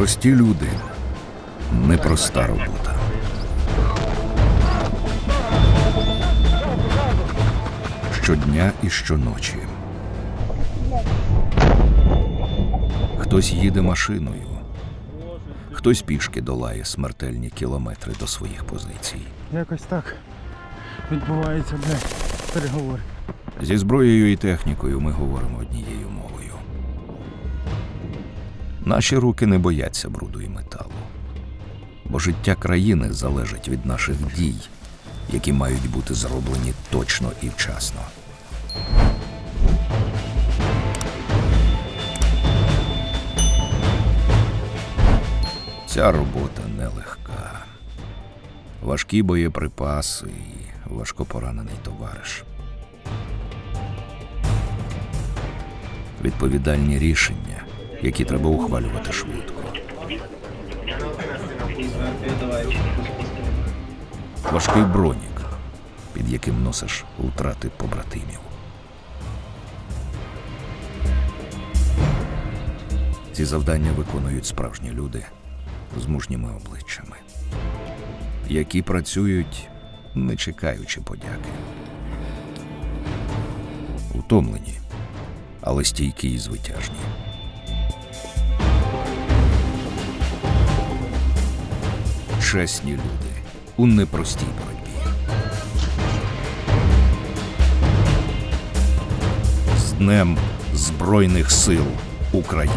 Прості люди. Непроста робота. Щодня і щоночі. Хтось їде машиною, хтось пішки долає смертельні кілометри до своїх позицій. Якось так відбуваються, блядь, переговори. Зі зброєю і технікою ми говоримо однією мовою. Наші руки не бояться бруду і металу, бо життя країни залежить від наших дій, які мають бути зроблені точно і вчасно. Ця робота нелегка. Важкі боєприпаси і важкопоранений товариш. Відповідальні рішення, які треба ухвалювати швидко. Важкий бронік, під яким носиш втрати побратимів. Ці завдання виконують справжні люди з мужніми обличчями, які працюють, не чекаючи подяки. Утомлені, але стійкі і звитяжні. Чесні люди у непростій боротьбі. З Днем Збройних сил України.